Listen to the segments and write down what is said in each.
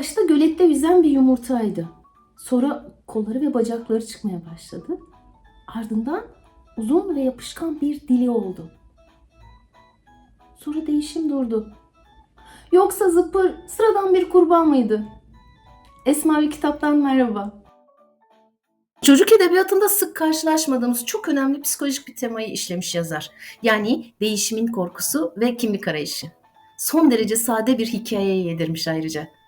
başta gölette yüzen bir yumurtaydı. Sonra kolları ve bacakları çıkmaya başladı. Ardından uzun ve yapışkan bir dili oldu. Sonra değişim durdu. Yoksa zıpır sıradan bir kurban mıydı? Esmavi kitaptan merhaba. Çocuk edebiyatında sık karşılaşmadığımız çok önemli psikolojik bir temayı işlemiş yazar. Yani değişimin korkusu ve kimlik arayışı. Son derece sade bir hikayeye yedirmiş ayrıca.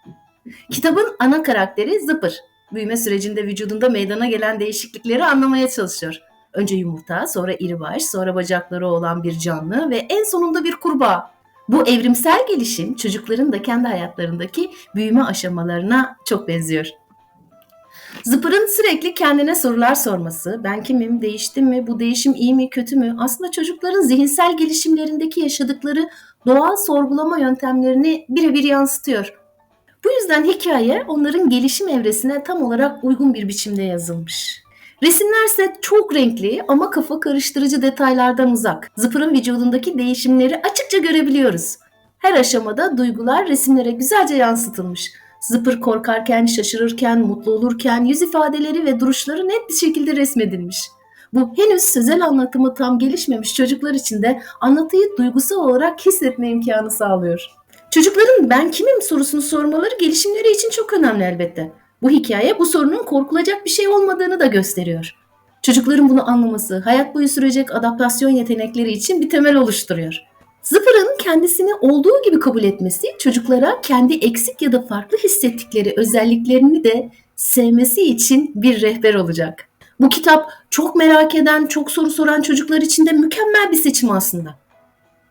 Kitabın ana karakteri Zıpır. Büyüme sürecinde vücudunda meydana gelen değişiklikleri anlamaya çalışıyor. Önce yumurta, sonra iri baş, sonra bacakları olan bir canlı ve en sonunda bir kurbağa. Bu evrimsel gelişim çocukların da kendi hayatlarındaki büyüme aşamalarına çok benziyor. Zıpır'ın sürekli kendine sorular sorması, ben kimim, değiştim mi, bu değişim iyi mi, kötü mü? Aslında çocukların zihinsel gelişimlerindeki yaşadıkları doğal sorgulama yöntemlerini birebir yansıtıyor. Bu yüzden hikaye onların gelişim evresine tam olarak uygun bir biçimde yazılmış. Resimlerse çok renkli ama kafa karıştırıcı detaylardan uzak. Zıpır'ın vücudundaki değişimleri açıkça görebiliyoruz. Her aşamada duygular resimlere güzelce yansıtılmış. Zıpır korkarken, şaşırırken, mutlu olurken yüz ifadeleri ve duruşları net bir şekilde resmedilmiş. Bu henüz sözel anlatımı tam gelişmemiş çocuklar için de anlatıyı duygusal olarak hissetme imkanı sağlıyor. Çocukların ben kimim sorusunu sormaları gelişimleri için çok önemli elbette. Bu hikaye bu sorunun korkulacak bir şey olmadığını da gösteriyor. Çocukların bunu anlaması, hayat boyu sürecek adaptasyon yetenekleri için bir temel oluşturuyor. Zıpır'ın kendisini olduğu gibi kabul etmesi çocuklara kendi eksik ya da farklı hissettikleri özelliklerini de sevmesi için bir rehber olacak. Bu kitap çok merak eden, çok soru soran çocuklar için de mükemmel bir seçim aslında.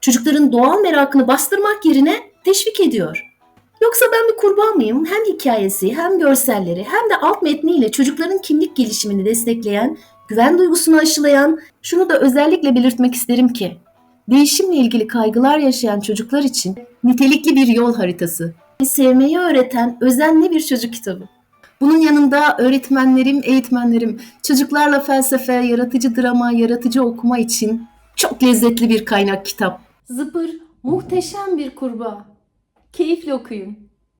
Çocukların doğal merakını bastırmak yerine teşvik ediyor. Yoksa ben bir kurban mıyım? Hem hikayesi, hem görselleri, hem de alt metniyle çocukların kimlik gelişimini destekleyen, güven duygusunu aşılayan, şunu da özellikle belirtmek isterim ki, değişimle ilgili kaygılar yaşayan çocuklar için nitelikli bir yol haritası. Sevmeyi öğreten özenli bir çocuk kitabı. Bunun yanında öğretmenlerim, eğitmenlerim çocuklarla felsefe, yaratıcı drama, yaratıcı okuma için çok lezzetli bir kaynak kitap. Zıpır muhteşem bir kurbağa. Keyifle okuyun.